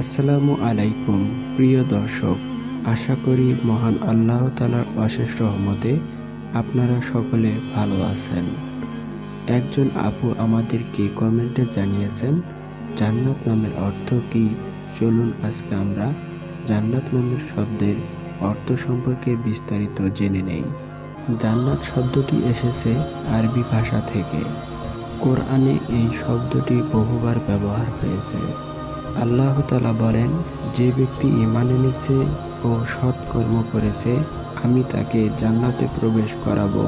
আসসালামু আলাইকুম, প্রিয় দর্শক। আশা করি মহান আল্লাহ তালার অশেষ রহমতে আপনারা সকলে ভালো আছেন। একজন আপু আমাদেরকে কমেন্টে জানিয়েছেন, জান্নাত নামের অর্থ কি? চলুন আজকে আমরা জান্নাত নামের শব্দের অর্থ সম্পর্কে বিস্তারিত জেনে নেই। জান্নাত শব্দটি এসেছে আরবি ভাষা থেকে। কোরআনে এই শব্দটি বহুবার ব্যবহার হয়েছে। আল্লাহ তালা বলেন, যে ব্যক্তি ইমান এনেছে ও সৎকর্ম করেছে, আমি তাকে জান্নাতে প্রবেশ করাবো,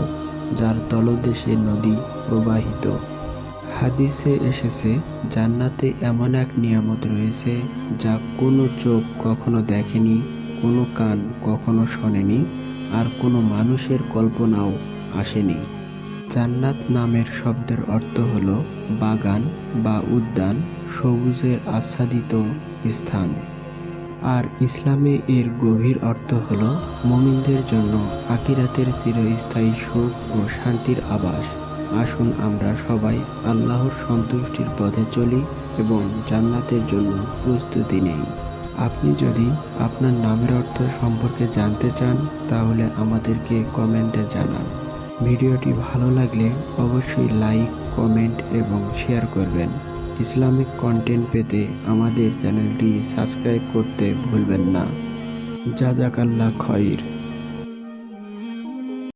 যার তলদেশে নদী প্রবাহিত। হাদিসে এসেছে, জান্নাতে এমন এক নিয়ামত রয়েছে, যা কোনো চোখ কখনো দেখেনি, কোনো কান কখনো শোনেনি, আর কোনো মানুষের কল্পনাও আসেনি। জান্নাত নামের শব্দের অর্থ হল বাগান বা উদ্যান সবুজের আচ্ছাদিত স্থান। আর ইসলামে এর গভীর অর্থ হল মমিনদের জন্য আকিরাতের চিরস্থায়ী সুখ ও শান্তির আবাস। আসুন আমরা সবাই আল্লাহর সন্তুষ্টির পথে চলি এবং জান্নাতের জন্য প্রস্তুতি নেই। আপনি যদি আপনার নামের অর্থ সম্পর্কে জানতে চান, তাহলে আমাদেরকে কমেন্টে জানান। ভিডিওটি ভালো লাগলে অবশ্যই লাইক, কমেন্ট এবং শেয়ার করবেন। ইসলামিক কন্টেন্ট পেতে আমাদের চ্যানেলটি সাবস্ক্রাইব করতে ভুলবেন না। জাজাকাল্লা খয়র